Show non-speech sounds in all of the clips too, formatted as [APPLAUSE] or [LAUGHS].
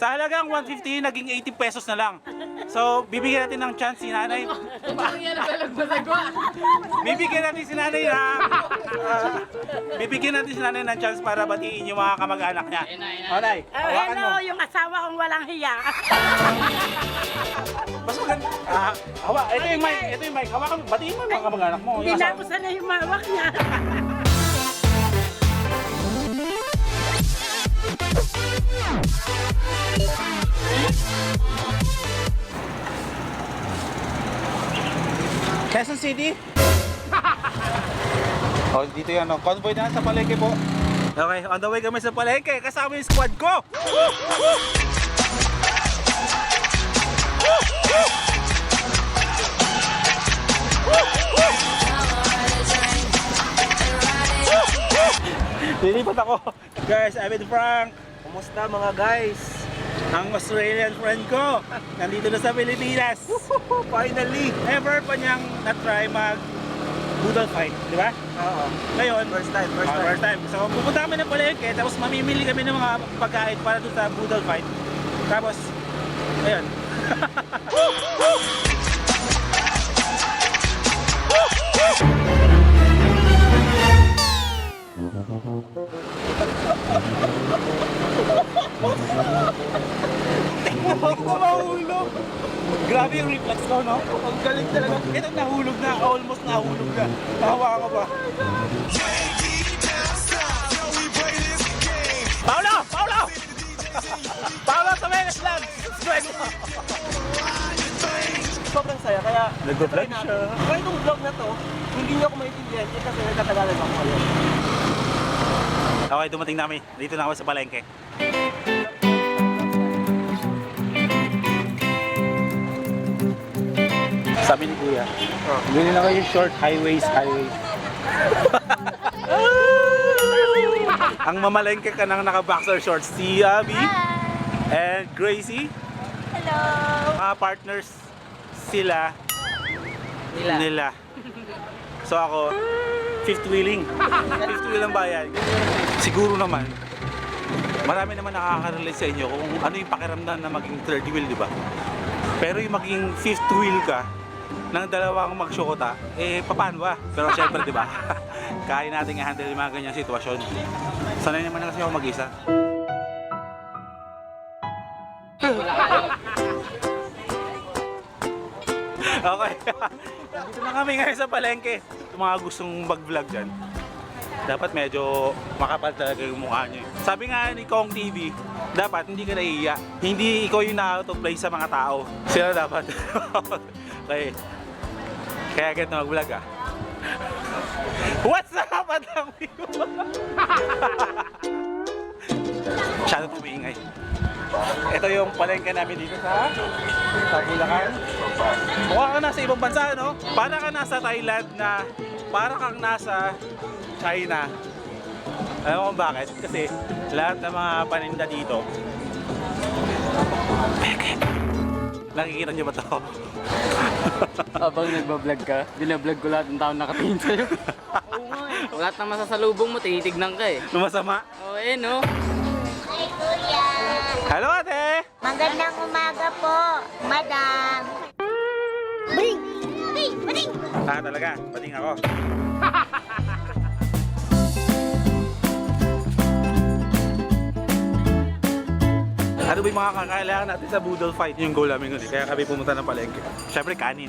Sa halagang 150, naging 80 pesos na lang. So, bibigyan natin ng chance si nanay. bibigyan natin si nanay na... ah, bibigyan natin si nanay ng chance para batiin yung mga kamag-anak niya. O, nay, Ah, hawakan mo. hello, yung asawa kong walang hiya. Mas maganda. Ah, hawa, ito yung mic, ito yung mic. Hawakan mo, batiin mo yung mga kamag-anak mo. Hindi Yung na asawa mo. sanay humawak niya. Quezon City? [LAUGHS] oh, dito yan. Oh. Convoy na sa palengke po. Okay, on the way kami sa palengke. Kasama yung squad ko. Lilipat ako. Guys, I'm with Frank. Kumusta mga guys? Ang Australian friend ko. Nandito na sa Pilipinas. [LAUGHS] Finally! Ever pa niyang na-try mag boodle fight, di ba? Oo. Ngayon, First time, first ah, time. first time. So, pupunta kami ng palengke, tapos mamimili kami ng mga pagkain para doon sa boodle fight. Tapos, ayun. [LAUGHS] Hindi ko mahulog. Grabe yung reflex ko, no? Ang galing talaga. Ito nahulog na, almost nahulog na. Tawa ka ba? Paolo! Paolo! [LAUGHS] Paolo sa Vegas lang! Subscribe mo! Sobrang saya, kaya... Nag-vlog siya. Kaya itong vlog na to, hindi niyo ako maintindihan eh, kasi nagkatagalan ako kayo. Okay, dumating namin. Dito na ako sa palengke. Sabi ni Kuya, Oh. Bili na kayo short highways, highways. [LAUGHS] Ang mamalengke ka nang naka-boxer shorts, si Abby and Gracie. Hello. Mga partners sila nila. So ako, fifth wheeling. Fifth wheel ang bayan. Siguro naman, marami naman nakaka-relate sa inyo kung ano yung pakiramdam na maging third wheel, di ba? Pero yung maging fifth wheel ka, ng dalawang magsyukota, eh, paano ba? Pero syempre, di ba? [LAUGHS] Kaya natin i-handle yung mga ganyang sitwasyon. Sanay naman na kasi ako mag-isa. [LAUGHS] Okay. [LAUGHS] Dito na kami ngayon sa palengke. Yung mga gustong mag-vlog dyan. Dapat medyo makapal talaga yung mukha nyo. Sabi nga ni Kong TV, dapat hindi ka naiiya. Hindi ikaw yung na-out of place sa mga tao. Sila dapat. Okay. Kaya ganito mag-vlog ah. [LAUGHS] What's up, Madam? Masyado [LAUGHS] tumiingay. Ito yung palengke namin dito sa sa Bulacan. Mukha ka nasa ibang bansa, no? Para ka nasa Thailand na para kang nasa China. Alam mo kung bakit? Kasi lahat ng mga paninda dito. [LAUGHS] Nakikita niyo ba to? Habang nagbablog ka, binablog ko lahat ng tao nakatingin sa'yo. Oo nga eh. lahat ng masasalubong mo, tinitignan ka eh. Lumasama. Oo, eh no. Hi, Kuya. Hello, ate! Magandang umaga po, Madam. Bring! Bring! Bring! Ah, talaga. Pating ako. [LAUGHS] Ano ba yung mga kakailangan natin sa boodle fight? Yung goal namin ngayon. eh. Kaya kami pumunta ng palengke. Siyempre kanin.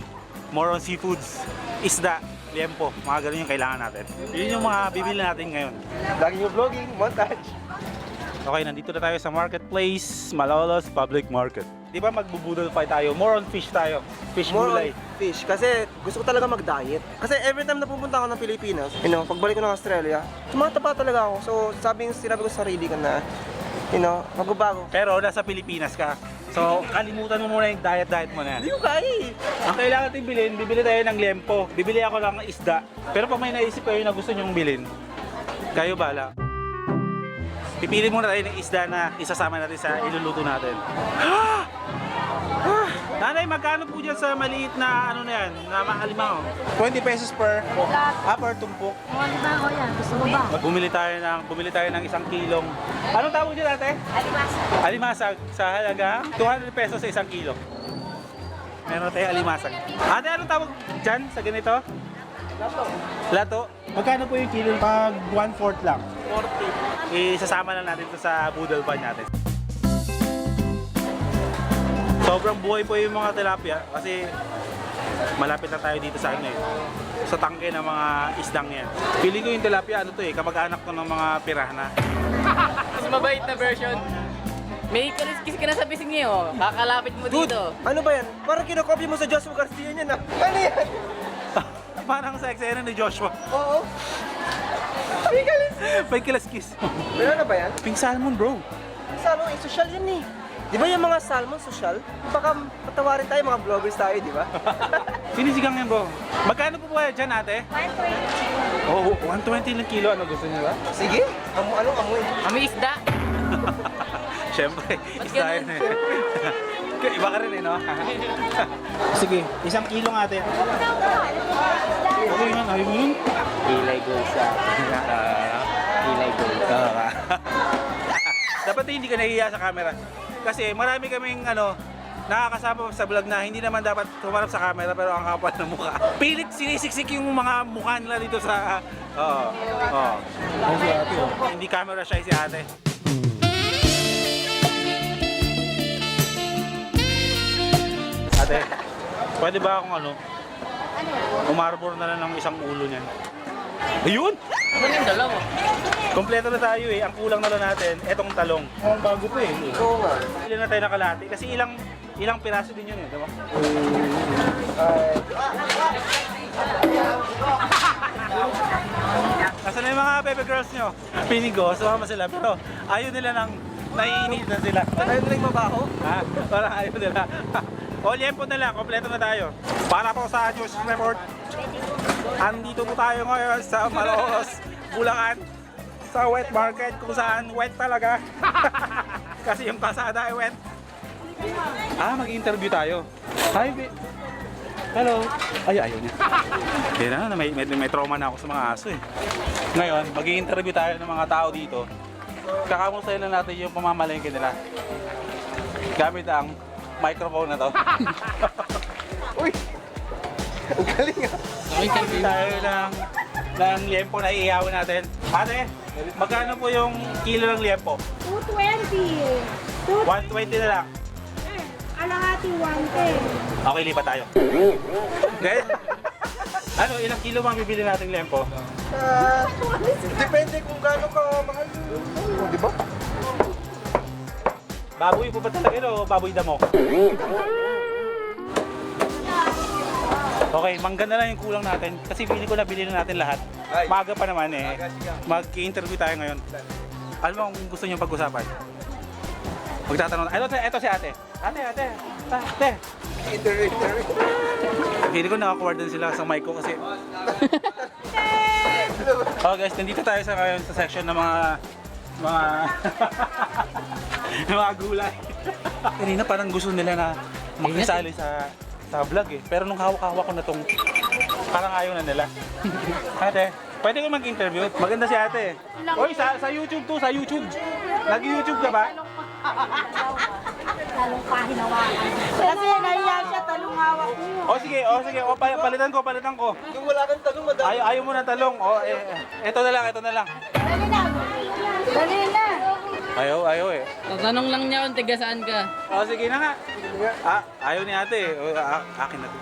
More on seafoods. Isda. Liempo. Mga ganun yung kailangan natin. Yun yung mga bibili natin ngayon. Lagi yung vlogging, montage. Okay, nandito na tayo sa marketplace, Malolos Public Market. Di ba magbo-boodle fight tayo? More on fish tayo. Fish More gulay. on fish. Kasi gusto ko talaga mag-diet. Kasi every time na pupunta ako ng Pilipinas, you know, pagbalik ko ng Australia, tumataba talaga ako. So, sabi, sinabi ko sa sarili ko na, you know, magbabago. Pero nasa Pilipinas ka. So, kalimutan mo muna yung diet-diet mo na yan. Hindi ko kaya eh. Ang kailangan natin bilhin, bibili tayo ng liempo. Bibili ako lang ng isda. Pero pag may naisip kayo na gusto nyong bilhin, kayo bala. Pipili muna tayo ng isda na isasama natin sa iluluto natin. [GASPS] Nanay, magkano po dyan sa maliit na ano na yan, na maalimango? 20 pesos per, ah, per tumpok. O, di ba? O yan. Gusto mo ba? Bumili tayo ng, bumili tayo ng isang kilong. Anong tawag dyan ate? Alimasa. Alimasag sa halaga 200 pesos sa isang kilo. Meron tayo alimasag. Ate, anong tawag dyan sa ganito? Lato. Lato? Magkano po yung kilo pag 1-4 lang? 40. Isasama na natin to sa boodle pan natin. Sobrang buhay po yung mga tilapia kasi malapit na tayo dito sa ano eh. Sa tangke ng mga isdang yan. Feeling ko yung tilapia ano to eh, kamag-anak to ng mga pirahna. [LAUGHS] Mas mabait na version. May kaliskis ka na sa pising niyo. Kakalapit mo Dude, dito. ano ba yan? Parang kinokopya mo sa Joshua Garcia niyan ah. Ano yan? [LAUGHS] Parang sa eksena ni Joshua. Oo. May kilaskis. Meron na ba yan? Pink salmon bro. Salmon, eh, social yan eh. Di ba yung mga salmon social? Baka patawarin tayo, mga vloggers tayo, di ba? [LAUGHS] Sinisigang yan bro. Magkano po ba dyan ate? 120. Oo, oh, 120 lang kilo. Ano gusto niyo ba? Sige, amo anong amoy? Kami isda. [LAUGHS] Siyempre, isa yun eh. [LAUGHS] Iba ka rin eh, no? Sige, isang kilo nga ate. Okay yun, ayaw mo yun. Ilay gold sa. Ilay gold. Dapat hindi ka nahihiya sa camera. Kasi marami kaming ano, nakakasama sa vlog na hindi naman dapat humarap sa camera pero ang kapal ng mukha. Pilit sinisiksik yung mga mukha nila dito sa... Oo. Oo. Hindi camera shy si ate. Ate, pwede ba akong ano, umarbor na lang ng isang ulo niyan? Ayun! Ano yung dalawa? Kompleto na tayo eh. Ang kulang na lang natin, etong talong. Oh, bago pa eh. Oo nga. Ilan na tayo nakalati? Kasi ilang ilang piraso din yun eh, di ba? [LAUGHS] Ay, Nasaan na yung mga baby girls nyo? Piling ko, sumama sila. Pero ayaw nila nang naiinit na sila. tayo na lang mabaho. Ha? Parang ayaw nila. [LAUGHS] o, liempo na lang. Kompleto na tayo. Para po sa news report. Andito po tayo ngayon sa Malolos, Bulacan. Sa wet market kung saan wet talaga. [LAUGHS] Kasi yung kasada ay wet. Ah, mag-interview tayo. Hi, ba- Hello. Ay, ayaw niya. [LAUGHS] Kaya na, may, may, may trauma na ako sa mga aso eh. Ngayon, mag-interview tayo ng mga tao dito. Kakamusta lang natin yung pamamalengke nila. Gamit ang microphone na to. [LAUGHS] Galing ah. Kami interview. tayo ng, ng liempo na iiyawin natin. Ate, magkano po yung kilo ng liempo? 220. 120 na lang. Eh, alahati 110. Okay, lipat tayo. Okay? Ano, ilang kilo bang bibili natin liempo? Ah, depende kung gaano ka mahal. Oh, di ba? Baboy po ba talaga yun o baboy damo? Okay, mangga na lang yung kulang natin. Kasi feeling ko nabili na natin lahat. Ay. Maga pa naman eh. Mag-interview tayo ngayon. Ano mo kung gusto niyo pag-usapan? Magtatanong. Ito, ito si ate. Ate, ate. Ate. Interview, interview. Feeling ko naka-awkward din sila sa mic ko kasi... [LAUGHS] oh guys, nandito tayo sa ngayon sa section ng mga... mga... [LAUGHS] ng mga gulay. Kanina parang gusto nila na makisali sa sa vlog eh. Pero nung hawak-hawak ko na tong parang ayaw na nila. [LAUGHS] ate, pwede ko mag-interview? Maganda si ate. Oy, sa, sa YouTube to, sa YouTube. Nag-YouTube ka ba? Talong pahinawakan. Kasi nahiya siya, talong hawak niyo. O sige, o sige, o pal- palitan ko, palitan ko. Yung wala kang tanong, madami. Ayaw, ayaw mo na talong. O, eh, eh, eto na lang, eto na lang. Dali na. Dali na. Ayaw, ayaw eh. Tatanong lang niya kung tiga saan ka. O, sige na nga. Ah, ayaw ni ate. O, a- akin na to.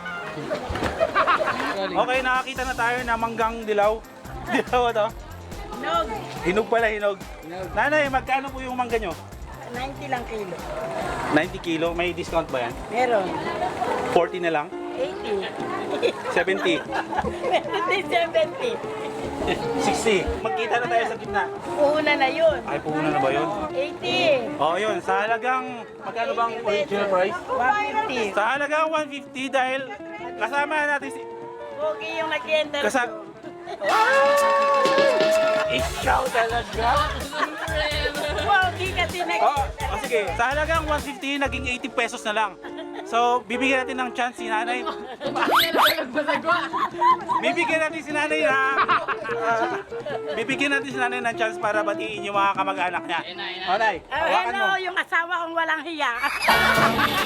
Okay, nakakita na tayo na manggang dilaw. [LAUGHS] Dilaw to. Nog. Hinog pala, hinog. Nanay, magkano po yung mangga nyo? 90 lang kilo. 90 kilo. May discount ba yan? Meron. 40 na lang? 80. 70? Meron din 70. 60? Magkita na tayo sa gitna. Una na yun. Ay, puno na ba yun? 80. O, yun. Sa halagang, magkano bang original price? 150. Sa halagang 150 dahil kasama natin si... Pogi yung nag-enter. Kasa... Ikaw talaga? Pogi kasi nag Oh, oh, sige. Sa halagang 150, naging 80 pesos na lang. So, bibigyan natin ng chance si nanay. Bibigyan natin si nanay na... ah, bibigyan natin si nanay ng chance para batiin yung mga kamag-anak niya. O, Nay, hawakan mo. yung asawa kong walang hiya.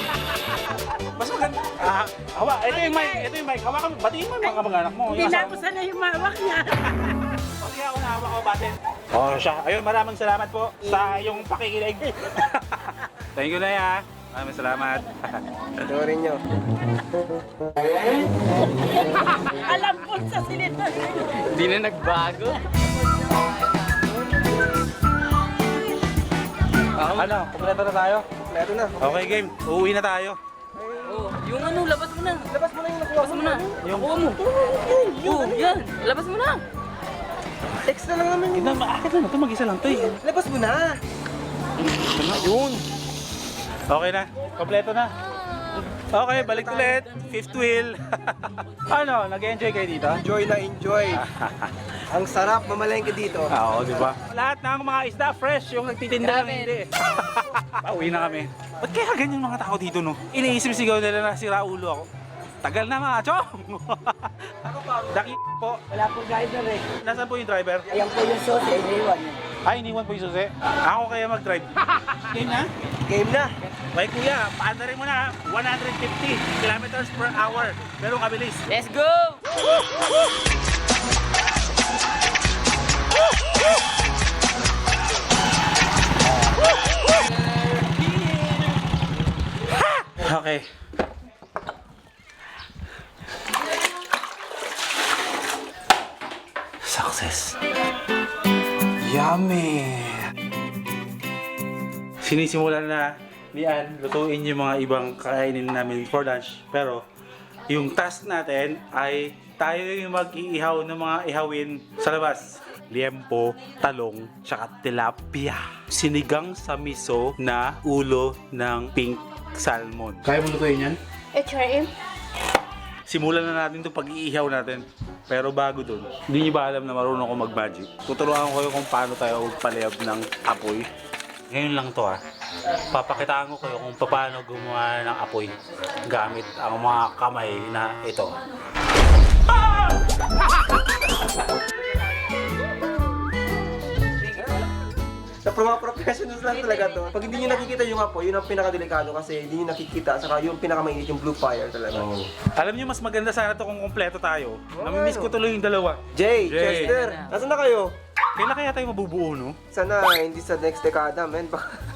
[LAUGHS] Mas maganda. Ah, hawa, ito yung mic, ito yung mic. Hawakan mo, batiin mo yung mga kamag-anak mo. Yung na asawa ako sanay humawak niya. Pati ako nahawak ko batin. Oh, siya. Ayun, maraming salamat po sa iyong pakikinig. [LAUGHS] Thank you na ya. Maraming salamat. Panoorin nyo. Alam po sa sinito. Hindi na nagbago. ano, kumpleto na tayo? Meron na. Okay, game. Uuwi na tayo. Oh, yung ano, labas mo na. Labas mo na yung nakuha Labas mo na. Yung- Kuha mo. Oh, yan. Labas mo na. Text na lang naman yun. Ina, maakit na ito. Mag-isa lang to eh. Labas mo na. Yun. Okay na. Kompleto na. Okay, balik ulit. Fifth wheel. [LAUGHS] ano, nag-enjoy kayo dito? Enjoy na enjoy. [LAUGHS] Ang sarap mamalengke dito. Oo, di ba? Lahat ng mga isda fresh, yung nagtitinda lang hindi. [LAUGHS] Pauwi na kami. Ba't kaya ganyan mga tao dito, no? Iniisip sigaw nila na sira ulo ako. Tagal na mga chong! [LAUGHS] Daki po. Wala po driver eh. Nasaan po yung driver? Ayan po yung sauce, eh, iniwan niya. Ay, iniwan po yung susi. Ako kaya mag-drive. [LAUGHS] Game na? Game na. May kuya, paandarin mo na 150 kilometers per hour. Pero kabilis. Let's go! [LAUGHS] Okay. Yummy! Sinisimulan na ni Ann lutuin yung mga ibang kainin namin for lunch. Pero yung task natin ay tayo yung mag-iihaw ng mga ihawin sa labas. Liempo, talong, tsaka tilapia. Sinigang sa miso na ulo ng pink salmon. Kaya mo lutuin yan? HRM? Simulan na natin itong pag-iihaw natin. Pero bago dun, hindi niyo ba alam na marunong ako mag-magic? Tuturuan ko kayo kung paano tayo magpaliyab ng apoy. Ngayon lang to ha. Papakitaan ko kayo kung paano gumawa ng apoy gamit ang mga kamay na ito. [LAUGHS] Sa mga professionals lang talaga to. Pag hindi nyo nakikita yung apoy, yun ang pinakadelikado kasi hindi nyo nakikita. Saka yung pinakamainit yung blue fire talaga. Alam niyo mas maganda sana to kung kumpleto tayo. Oo, Namimiss ko tuloy yung dalawa. Jay, Jay. Chester, nasan na kayo? Kailan kaya tayo mabubuo no? Sana hindi sa next dekada, men.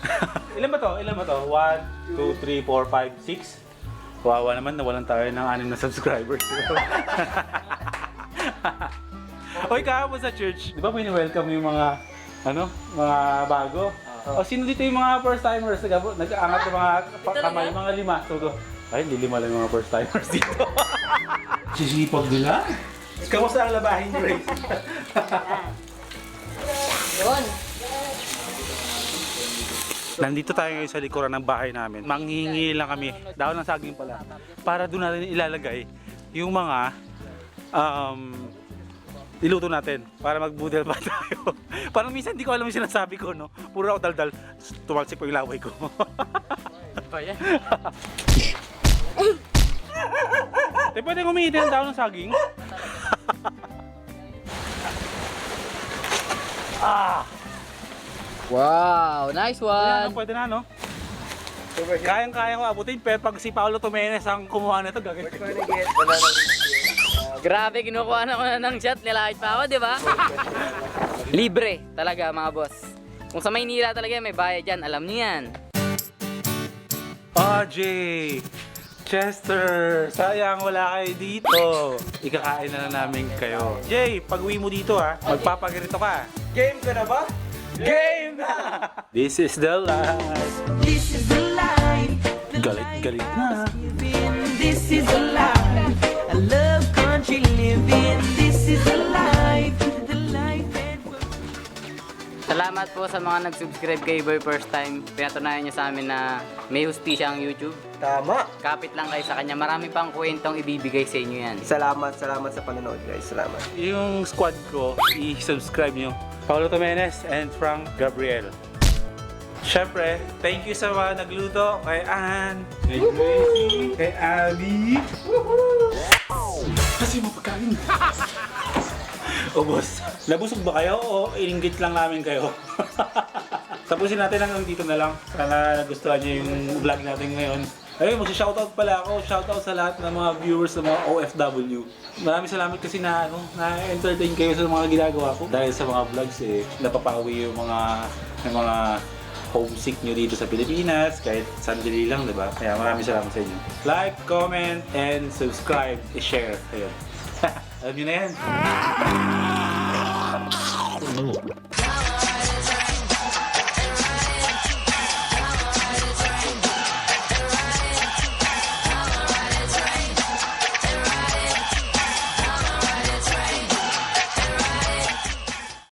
[LAUGHS] Ilan ba to? Ilan ba to? 1, 2, 3, 4, 5, 6? Kawawa naman, nawalan tayo ng anim na subscribers. [LAUGHS] Hoy, kahapon sa church, di ba welcome yung mga, ano, mga bago? O sino dito yung mga first timers? Nag- Nag-aangat yung mga pa- kamay, mga lima. So, go. Ay, hindi lima lang yung mga first timers dito. [LAUGHS] Sisipag nila. Kamusta ang labahin Ray? Yun. Nandito tayo ngayon sa likuran ng bahay namin. Manghihingi lang kami, dahon ng saging pala, para doon natin ilalagay yung mga um, iluto natin para magbudel pa [LAUGHS] tayo. Parang minsan hindi ko alam yung sinasabi ko, no? Puro ako daldal, tumalsik pa yung laway ko. Te, [LAUGHS] pwede kumitin ng dahon ng saging? ah! Wow, nice Ano, one. pwede na, no? Kayang-kaya ko abutin, pero pag si Paolo Tomenes ang kumuha nito, gagawin ko. Grabe, kinukuha na ko na ng shot. Nilahit pa ako, di ba? [LAUGHS] Libre talaga, mga boss. Kung sa Maynila talaga may bayad yan, alam niyo yan. OJ! Chester! Sayang wala kayo dito. Ikakain na lang namin kayo. Jay, pag uwi mo dito ha, magpapagrito ka. game ka na ba? Game na! This is the life. This is the life. Galit, galit na. This is the life. Salamat po sa mga nag-subscribe kay Boy first time. Pinatunayan niyo sa amin na may hustisya ang YouTube. Tama. Kapit lang kayo sa kanya. Marami pang kwentong ibibigay sa inyo yan. Salamat, salamat sa panonood guys. Salamat. Yung squad ko, i-subscribe nyo. Paolo Tomenes and Frank Gabriel. Siyempre, thank you sa mga nagluto. Kay Ann, kay Gracie, kay Abby. Kasi mo pagkain. [LAUGHS] o boss, nabusog ba kayo o ininggit lang namin kayo? [LAUGHS] Tapusin natin hanggang dito na lang. Sana nagustuhan niyo yung vlog natin ngayon. Ayun, mag-shoutout pala ako. Shoutout sa lahat ng mga viewers ng mga OFW. Maraming salamat kasi na, ano, na-entertain kayo sa mga ginagawa ko. Dahil sa mga vlogs eh, napapawi yung mga, yung mga homesick nyo dito sa Pilipinas, kahit sandali lang, di ba? Kaya maraming salamat sa inyo. Like, comment, and subscribe, i-share. Ayun. [LAUGHS] Alam nyo na yan. 너무